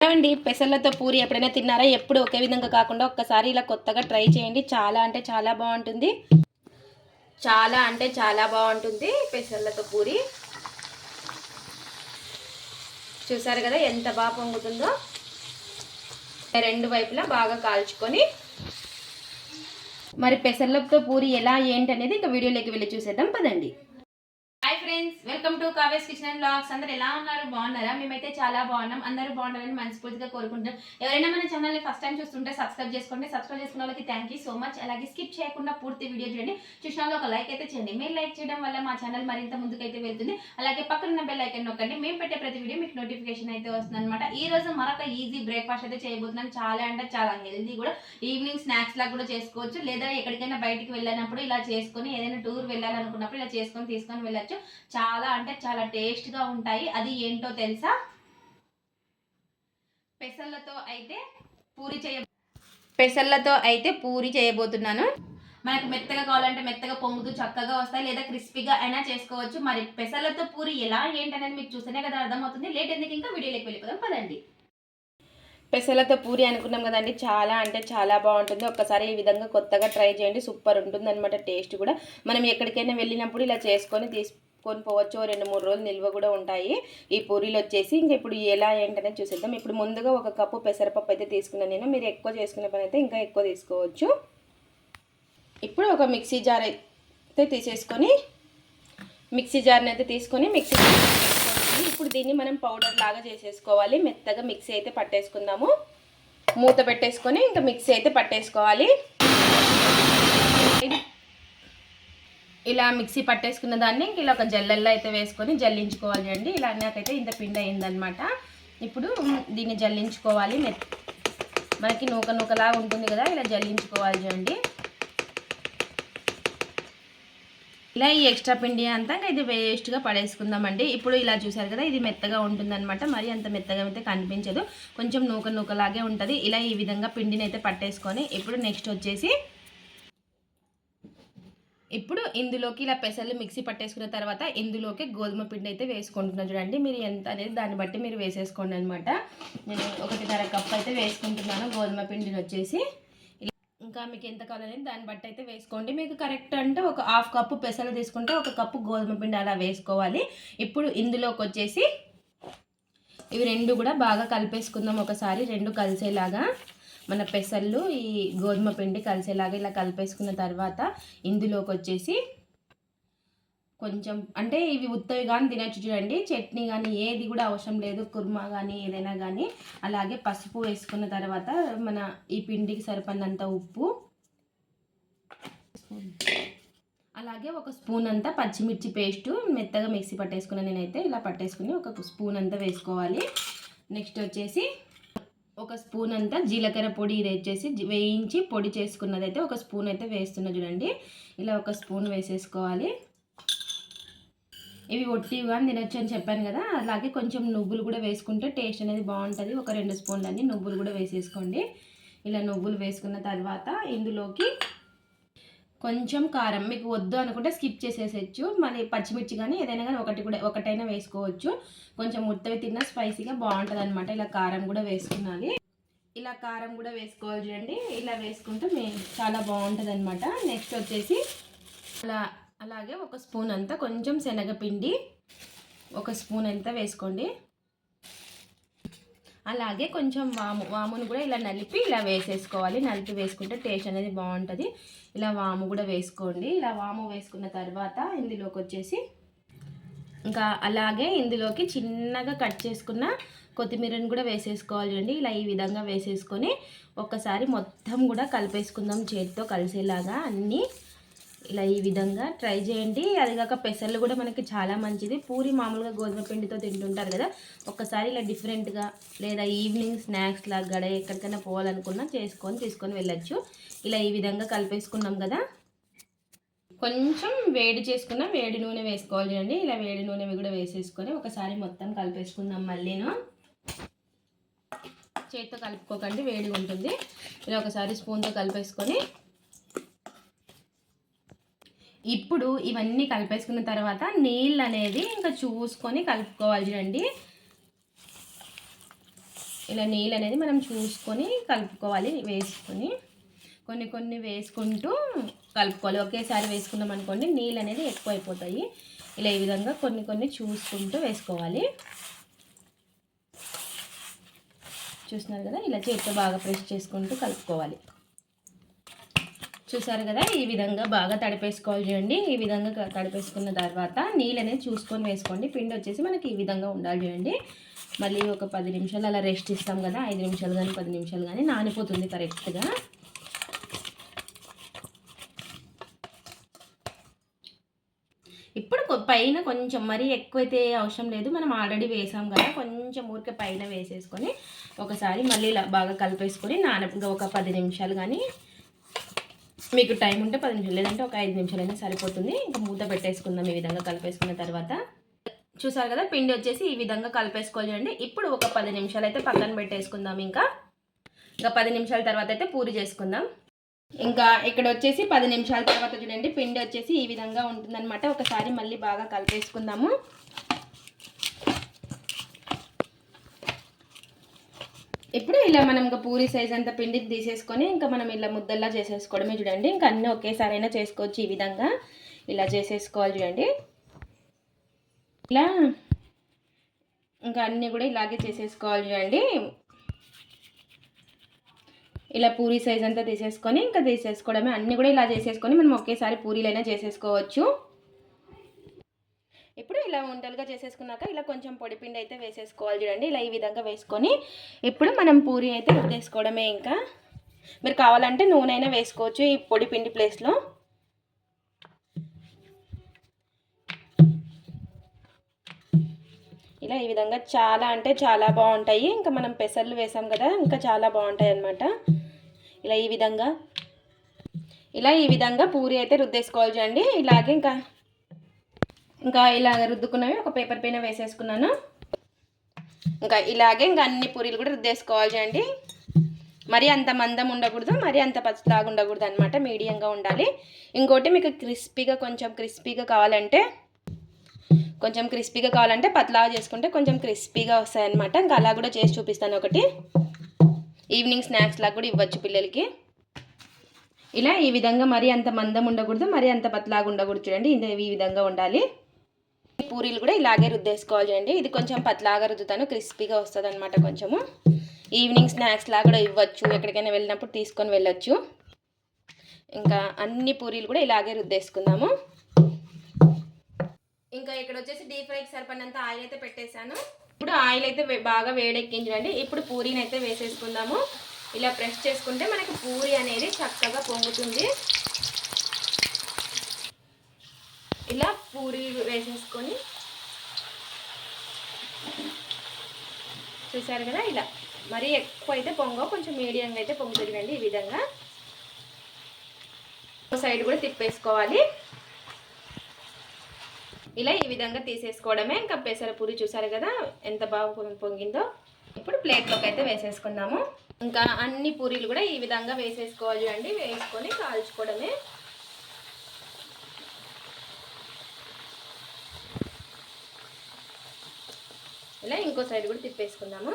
అండి పెసర్లతో పూరి ఎప్పుడైనా తిన్నారా? ఎప్పుడు ఒకే విధంగా కాకుండా ఒక్కసారి ఇలా కొత్తగా ట్రై చేయండి. చాలా అంటే చాలా బాగుంటుంది. చాలా అంటే చాలా బాగుంటుంది పెసర్లతో పూరి. చూసారు కదా ఎంత బాగా పొంగుతుందో? రెండు వైపులా బాగా కాల్చుకొని. మరి పెసర్లతో పూరి ఎలా ఏంటి అనేది ఇంకా వీడియోలోకి వెళ్ళి చూసేద్దాం. పదండి. హాయ్ ఫ్రెండ్స్ వెల్కమ్ టు కావేస్ కిచెన్ అండ్ బ్లాగ్స్ అందరు ఎలా ఉన్నారు? బాగున్నారా? మేమైతే చాలా బాగున్నాం. అందరూ బాగున్నారని మనస్ఫూర్తిగా కోరుకుంటున్నాం. ఎవరైనా మన ఛానల్ని ఫస్ట్ టైం చూస్తుంటే సబ్స్క్రైబ్ చేసుకోండి. సబ్స్క్రైబ్ చేసుకున్న వాళ్ళకి థ్యాంక్ యూ సో మచ్ అలాగే స్కిప్ చేయకుండా పూర్తి వీడియో చూడండి. చూసిన ఒక లైక్ అయితే చేయండి. మీరు లైక్ చేయడం వల్ల మా ఛానల్ మరింత ముందుకైతే వెళ్తుంది. అలాగే పక్కన ఉన్న బెల్ ఐకన్ నొక్కండి. మేము పెట్టే ప్రతి వీడియో మీకు నోటిఫికేషన్ అయితే వస్తుంది అనమాట ఈ రోజు మరొక ఈజీ బ్రేక్ఫాస్ట్ అయితే చేయబోతున్నాం. చాలా అంటే చాలా హెల్దీ కూడా. ఈవినింగ్ స్నాక్స్ లాగా కూడా చేసుకోవచ్చు. లేదా ఎక్కడికైనా బయటికి వెళ్ళినప్పుడు ఇలా చేసుకొని ఏదైనా టూర్ వెళ్ళాలనుకున్నప్పుడు ఇలా చేసుకొని తీసుకొని వెళ్ళచ్చు. చాలా అంటే చాలా టేస్ట్గా ఉంటాయి. అది ఏంటో తెలుసా? పెసర్లతో అయితే పూరి చేయ పెసర్లతో అయితే పూరి చేయబోతున్నాను. మనకు మెత్తగా కావాలంటే మెత్తగా పొంగుతూ చక్కగా వస్తాయి. లేదా క్రిస్పీగా అయినా చేసుకోవచ్చు. మరి పెసర్లతో పూరి ఎలా ఏంటనేది మీకు చూస్తేనే కదా అర్థమవుతుంది. లేట్ ఎందుకు ఇంకా వీడియోలోకి వెళ్ళిపోదాం. పదండి. పెసలతో పూరి అనుకున్నాం కదండి. చాలా అంటే చాలా బాగుంటుంది. ఒక్కసారి ఈ విధంగా కొత్తగా ట్రై చేయండి. సూపర్ ఉంటుంది అనమాట టేస్ట్ కూడా. మనం ఎక్కడికైనా వెళ్ళినప్పుడు ఇలా చేసుకొని తీసు కొనుకోవచ్చు రెండు మూడు రోజులు నిల్వ కూడా ఉంటాయి. ఈ పూరీలు వచ్చేసి ఇంకా ఇప్పుడు ఎలా ఏంటనేది చూసేద్దాం. ఇప్పుడు ముందుగా ఒక కప్పు పెసరపప్పు అయితే తీసుకున్నాను నేను. మీరు ఎక్కువ చేసుకునే పని అయితే ఇంకా ఎక్కువ తీసుకోవచ్చు. ఇప్పుడు ఒక మిక్సీ జార్ అయితే తీసేసుకొని మిక్సీ జార్ని అయితే తీసుకొని మిక్సీ ఇప్పుడు దీన్ని మనం పౌడర్ లాగా చేసేసుకోవాలి. మెత్తగా మిక్సీ అయితే పట్టేసుకుందాము. మూత పెట్టేసుకొని ఇంకా మిక్సీ అయితే పట్టేసుకోవాలి. ఇలా మిక్సీ పట్టేసుకున్న దాన్ని ఇలా ఒక జల్లల్లో అయితే వేసుకొని జల్లించుకోవాలి అండి. ఇలా నాకైతే ఇంత పిండి అయిందనమాట ఇప్పుడు దీన్ని జల్లించుకోవాలి. మనకి నూక నూకలాగా ఉంటుంది కదా ఇలా జల్లించుకోవాలి చూడండి. ఇలా ఈ ఎక్స్ట్రా పిండి అంతా ఇది వేస్ట్గా పడేసుకుందామండి. ఇప్పుడు ఇలా చూసారు కదా ఇది మెత్తగా ఉంటుందన్నమాట. మరి అంత మెత్తగా అయితే కనిపించదు. కొంచెం నూక నూకలాగే ఉంటుంది. ఇలా ఈ విధంగా పిండిని అయితే పట్టేసుకొని ఇప్పుడు నెక్స్ట్ వచ్చేసి ఇప్పుడు ఇందులోకి ఇలా పెసలు మిక్సీ పట్టేసుకున్న తర్వాత ఇందులోకి గోధుమ పిండి అయితే వేసుకుంటున్నాను చూడండి. మీరు ఎంత అనేది దాన్ని బట్టి మీరు వేసేసుకోండి అనమాట నేను ఒకటిన్నర కప్ అయితే వేసుకుంటున్నాను గోధుమ పిండిని వచ్చేసి. ఇంకా మీకు ఎంత కావాలనేది దాన్ని బట్టి అయితే వేసుకోండి. మీకు కరెక్ట్ అంటే ఒక హాఫ్ కప్పు పెసలు తీసుకుంటే ఒక కప్పు గోధుమ పిండి అలా వేసుకోవాలి. ఇప్పుడు ఇందులోకి వచ్చేసి ఇవి రెండు కూడా బాగా కలిపేసుకుందాం ఒకసారి. రెండు కలిసేలాగా. మన పెసళ్ళు ఈ గోధుమ పిండి కలిసేలాగా ఇలా కలిపేసుకున్న తర్వాత ఇందులోకి వచ్చేసి కొంచెం అంటే ఇవి ఉత్తవి కానీ తినచ్చు చూడండి. చట్నీ కానీ ఏది కూడా అవసరం లేదు. కుర్మా కానీ ఏదైనా కానీ అలాగే పసుపు వేసుకున్న తర్వాత మన ఈ పిండికి సరిపడినంత ఉప్పు. అలాగే ఒక స్పూన్ అంతా పచ్చిమిర్చి పేస్ట్ మెత్తగా మిక్సీ పట్టేసుకున్న నేనైతే ఇలా పట్టేసుకుని ఒక స్పూన్ అంతా వేసుకోవాలి. నెక్స్ట్ వచ్చేసి ఒక స్పూన్ అంతా జీలకర్ర పొడి ఇది వచ్చేసి వేయించి పొడి చేసుకున్నది అయితే ఒక స్పూన్ అయితే వేస్తున్నా చూడండి. ఇలా ఒక స్పూన్ వేసేసుకోవాలి. ఇవి ఒట్టిగా తినొచ్చు అని చెప్పాను కదా. అలాగే కొంచెం నువ్వులు కూడా వేసుకుంటే టేస్ట్ అనేది బాగుంటుంది. ఒక రెండు స్పూన్లు అన్ని నువ్వులు కూడా వేసేసుకోండి. ఇలా నువ్వులు వేసుకున్న తర్వాత ఇందులోకి కొంచెం కారం మీకు వద్దు అనుకుంటే స్కిప్ చేసేసేయచ్చు. మళ్ళీ పచ్చిమిర్చి కానీ ఏదైనా కానీ ఒకటి కూడా ఒకటైనా వేసుకోవచ్చు. కొంచెం ముత్తవి తిన్న స్పైసీగా బాగుంటుంది అనమాట ఇలా కారం కూడా వేసుకున్నాలి. ఇలా కారం కూడా వేసుకోవాలి చూడండి. ఇలా వేసుకుంటే మీ చాలా బాగుంటుంది అనమాట నెక్స్ట్ వచ్చేసి అలా అలాగే ఒక స్పూన్ అంతా కొంచెం శనగపిండి ఒక స్పూన్ అంతా వేసుకోండి. అలాగే కొంచెం వాము వామును కూడా ఇలా నలిపి ఇలా వేసేసుకోవాలి. నలిపి వేసుకుంటే టేస్ట్ అనేది బాగుంటుంది. ఇలా వాము కూడా వేసుకోండి. ఇలా వాము వేసుకున్న తర్వాత ఇందులోకి వచ్చేసి ఇంకా అలాగే ఇందులోకి చిన్నగా కట్ చేసుకున్న కొత్తిమీరని కూడా వేసేసుకోవాలి అండి. ఇలా ఈ విధంగా వేసేసుకొని ఒక్కసారి మొత్తం కూడా కలిపేసుకుందాం. చేతితో కలిసేలాగా అన్నీ ఇలా ఈ విధంగా ట్రై చేయండి. అది కాక పెసర్లు కూడా మనకి చాలా మంచిది. పూరి మామూలుగా గోధుమ పిండితో తింటుంటారు కదా. ఒక్కసారి ఇలా డిఫరెంట్గా లేదా ఈవినింగ్ స్నాక్స్ లాగా గడ ఎక్కడికైనా పోవాలనుకున్నా చేసుకొని తీసుకొని వెళ్ళచ్చు. ఇలా ఈ విధంగా కలిపేసుకున్నాం కదా. కొంచెం వేడి చేసుకున్న వేడి నూనె వేసుకోవాలి అండి ఇలా వేడి నూనె కూడా వేసేసుకొని ఒకసారి మొత్తం కలిపేసుకుందాం మళ్ళీను. చేతితో కలుపుకోకండి వేడిగా ఉంటుంది. ఇలా ఒకసారి స్పూన్తో కలిపేసుకొని ఇప్పుడు ఇవన్నీ కలిపేసుకున్న తర్వాత నీళ్ళు అనేది ఇంకా చూసుకొని కలుపుకోవాలి చూడండి ఇలా నీళ్ళు అనేది మనం చూసుకొని కలుపుకోవాలి వేసుకొని. కొన్ని కొన్ని వేసుకుంటూ కలుపుకోవాలి. ఒకేసారి వేసుకున్నాం అనుకోండి నీళ్ళు అనేది ఎక్కువ అయిపోతాయి ఇలా ఈ విధంగా కొన్ని కొన్ని చూసుకుంటూ వేసుకోవాలి. చూస్తున్నారు కదా? ఇలా చేతితో బాగా ప్రెస్ చేసుకుంటూ కలుపుకోవాలి. చూసారు కదా ఈ విధంగా బాగా తడిపేసుకోవాలి చూడండి. ఈ విధంగా తడిపేసుకున్న తర్వాత నీళ్ళు అనేది చూసుకొని వేసుకోండి. పిండి వచ్చేసి మనకి ఈ విధంగా ఉండాలి చూడండి. మళ్ళీ ఒక పది నిమిషాలు అలా రెస్ట్ ఇస్తాం కదా ఐదు నిమిషాలు కానీ పది నిమిషాలు కానీ నానిపోతుంది కరెక్ట్గా. ఇప్పుడు పైన కొంచెం మరీ ఎక్కువైతే అవసరం లేదు. మనం ఆల్రెడీ వేసాం కదా కొంచెం ఊరికే పైన వేసేసుకొని ఒకసారి మళ్ళీ ఇలా బాగా కలిపేసుకొని నాన ఒక పది నిమిషాలు కానీ మీకు టైం ఉంటే పది నిమిషాలు లేదంటే ఒక ఐదు నిమిషాలైనా సరిపోతుంది. ఇంకా మూత పెట్టేసుకుందాం ఈ విధంగా కలిపేసుకున్న తర్వాత. చూసారు కదా పిండి వచ్చేసి ఈ విధంగా కలిపేసుకోవాలి చూడండి. ఇప్పుడు ఒక పది నిమిషాలు అయితే పక్కన పెట్టేసుకుందాం ఇంకా. ఇంకా పది నిమిషాల తర్వాత అయితే పూరి చేసుకుందాం. ఇంకా ఇక్కడ వచ్చేసి పది నిమిషాల తర్వాత చూడండి పిండి వచ్చేసి ఈ విధంగా ఉంటుందన్నమాట. ఒకసారి మళ్ళీ బాగా కలిపేసుకుందాము. ఇప్పుడు ఇలా మనం ఇంకా పూరి సైజ్ అంత పిండి తీసేసుకొని ఇంకా మనం ఇలా ముద్దల్లా చేసేసుకోవడమే చూడండి. ఇంకా అన్నీ ఒకేసారి అయినా చేసుకోవచ్చు ఈ విధంగా. ఇలా చేసేసుకోవాలి చూడండి. ఇలా ఇంకా అన్నీ కూడా ఇలాగే చేసేసుకోవాలి చూడండి. ఇలా పూరి సైజ్ అంతా తీసేసుకొని ఇంకా తీసేసుకోవడమే. అన్నీ కూడా ఇలా చేసేసుకొని మనం ఒకేసారి పూరీలైనా చేసేసుకోవచ్చు. ఇప్పుడు ఇలా ఉండలుగా చేసేసుకున్నాక ఇలా కొంచెం పొడిపిండి అయితే వేసేసుకోవాలి చూడండి. ఇలా ఈ విధంగా వేసుకొని ఇప్పుడు మనం పూరి అయితే రుద్దేసుకోవడమే ఇంకా. మీరు కావాలంటే నూనె అయినా వేసుకోవచ్చు ఈ పొడి పిండి ప్లేస్లో. ఇలా ఈ విధంగా చాలా అంటే చాలా బాగుంటాయి. ఇంకా మనం పెసర్లు వేసాం కదా ఇంకా చాలా బాగుంటాయి అన్నమాట. ఇలా ఈ విధంగా ఇలా ఈ విధంగా పూరి అయితే రుద్దేసుకోవాలి చూడండి. ఇలాగే ఇంకా ఇంకా ఇలాగ రుద్దుకున్నవి ఒక పేపర్ పైన వేసేసుకున్నాను. ఇంకా ఇలాగే ఇంకా అన్ని పూరీలు కూడా రుద్దేసుకోవాలి అండి మరి అంత మందం ఉండకూడదు మరి అంత పచ్చలాగా ఉండకూడదు అనమాట మీడియంగా ఉండాలి. ఇంకోటి మీకు క్రిస్పీగా కొంచెం క్రిస్పీగా కావాలంటే కొంచెం క్రిస్పీగా కావాలంటే పతలాగా చేసుకుంటే కొంచెం క్రిస్పీగా వస్తాయన్నమాట ఇంకా అలా కూడా చేసి చూపిస్తాను ఒకటి. ఈవినింగ్ స్నాక్స్ లాగా కూడా ఇవ్వచ్చు పిల్లలకి. ఇలా ఈ విధంగా మరి అంత మందం ఉండకూడదు మరి అంత పతలాగా ఉండకూడదు చూడండి. ఇది ఈ విధంగా ఉండాలి. పూరీలు కూడా ఇలాగే రుద్దేసుకోవాలి చూడండి ఇది కొంచెం పతలాగా రుద్దుతాను క్రిస్పీగా వస్తుంది అనమాట కొంచెము. ఈవినింగ్ స్నాక్స్ లాగా కూడా ఇవ్వచ్చు ఎక్కడికైనా వెళ్ళినప్పుడు తీసుకొని వెళ్ళొచ్చు. ఇంకా అన్ని పూరీలు కూడా ఇలాగే రుద్దేసుకుందాము. ఇంకా ఇక్కడ వచ్చేసి డీప్ ఫ్రైకి సరిపడినంత ఆయిల్ అయితే పెట్టేశాను. ఇప్పుడు ఆయిల్ అయితే బాగా వేడెక్కించండి ఇప్పుడు పూరీని అయితే వేసేసుకుందాము. ఇలా ప్రెస్ చేసుకుంటే మనకి పూరి అనేది చక్కగా పొంగుతుంది. ఇలా పూరి వేసేసుకొని చూసారు కదా ఇలా. మరీ ఎక్కువ అయితే పొంగవు కొంచెం మీడియంగా అయితే పొంగుతుంది అండి ఈ విధంగా. సైడ్ కూడా తిప్పేసుకోవాలి. ఇలా ఈ విధంగా తీసేసుకోవడమే. ఇంకా పెసర పూరి చూసారు కదా ఎంత బాగా పొంగిందో. ఇప్పుడు ప్లేట్లోకి అయితే వేసేసుకుందాము. ఇంకా అన్ని పూరీలు కూడా ఈ విధంగా వేసేసుకోవాలి అండి. వేసుకొని కాల్చుకోవడమే. ఇలా ఇంకో సైడ్ కూడా తిప్పేసుకుందాము.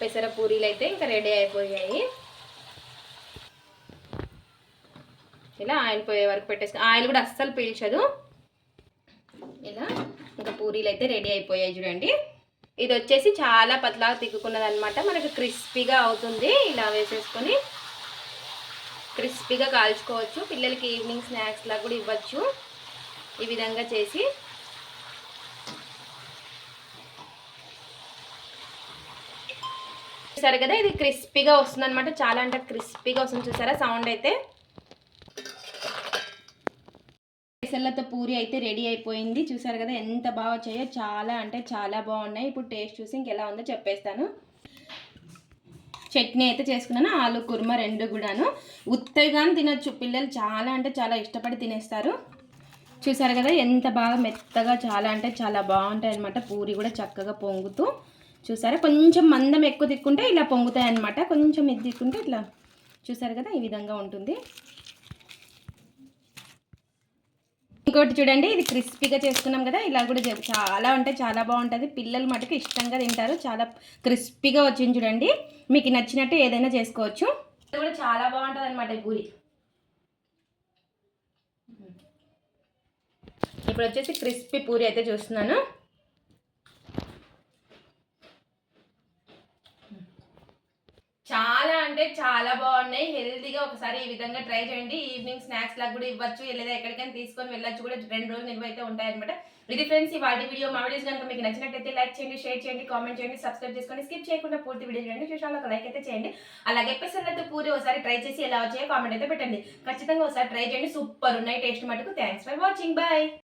పెసర పూరీలు అయితే ఇంకా రెడీ అయిపోయాయి. ఇలా ఆయిల్ పోయే వరకు పెట్టేసి ఆయిల్ కూడా అస్సలు పీల్చదు. ఇలా ఇంకా పూరీలు అయితే రెడీ అయిపోయాయి చూడండి. ఇది వచ్చేసి చాలా పతలాగా తిక్కున్నది అనమాట మనకు క్రిస్పీగా అవుతుంది. ఇలా వేసేసుకొని క్రిస్పీగా కాల్చుకోవచ్చు. పిల్లలకి ఈవినింగ్ స్నాక్స్ లాగా కూడా ఇవ్వచ్చు. ఈ విధంగా చేసి చూసారు కదా? ఇది క్రిస్పీగా వస్తుంది అనమాట చాలా అంటే క్రిస్పీగా వస్తుంది చూసారా? సౌండ్ అయితే. పెసర్లతో పూరి అయితే రెడీ అయిపోయింది. చూసారు కదా? ఎంత బాగా వచ్చాయో చాలా అంటే చాలా బాగున్నాయి. ఇప్పుడు టేస్ట్ చూసి ఇంకెలా ఉందో చెప్పేస్తాను. చట్నీ అయితే చేసుకున్నాను. ఆలు కుర్మా రెండు కూడాను. ఉత్తగానే తినొచ్చు. పిల్లలు చాలా అంటే చాలా ఇష్టపడి తినేస్తారు. చూసారు కదా? ఎంత బాగా మెత్తగా చాలా అంటే చాలా బాగుంటాయి అనమాట పూరి కూడా చక్కగా పొంగుతూ. చూసారా? కొంచెం మందం ఎక్కువ తిక్కుంటే ఇలా పొంగుతాయి అనమాట కొంచెం ఇది తిక్కుంటే ఇట్లా చూసారు కదా? ఈ విధంగా ఉంటుంది. ఇంకోటి చూడండి ఇది క్రిస్పీగా చేసుకున్నాం కదా? ఇలా కూడా చాలా అంటే చాలా బాగుంటుంది. పిల్లలు మటుకు ఇష్టంగా తింటారు. చాలా క్రిస్పీగా వచ్చింది చూడండి. మీకు నచ్చినట్టు ఏదైనా చేసుకోవచ్చు. ఇది కూడా చాలా బాగుంటుంది అనమాట ఈ పూరి. ఇప్పుడు వచ్చేసి క్రిస్పీ పూరి అయితే చూస్తున్నాను. చాలా అంటే చాలా బాగున్నాయి. హెల్తీగా ఒకసారి ఈ విధంగా ట్రై చేయండి. ఈవినింగ్ స్నాక్స్ లాగా కూడా ఇవ్వచ్చు. లేదా ఎక్కడికైనా తీసుకొని వెళ్ళచ్చు కూడా. రెండు రోజులు నిల్వ అయితే ఉంటాయన్నమాట. ఇది ఫ్రెండ్స్ ఈ వాటి వీడియో మా వీడియోస్ కనుక మీకు నచ్చినట్టయితే లైక్ చేయండి షేర్ చేయండి కామెంట్ చేయండి సబ్స్క్రైబ్ చేసుకొని స్కిప్ చేయకుండా పూర్తి వీడియో చేయండి చూసాలో ఒక లైక్ అయితే చేయండి. అలాగే పెసర్లతో పూరి ఒకసారి ట్రై చేసి ఎలా వచ్చాయో కామెంట్ అయితే పెట్టండి. ఖచ్చితంగా ఒకసారి ట్రై చేయండి. సూపర్ ఉన్నాయి. టేస్ట్ మటుకు. Thanks for watching. బాయ్.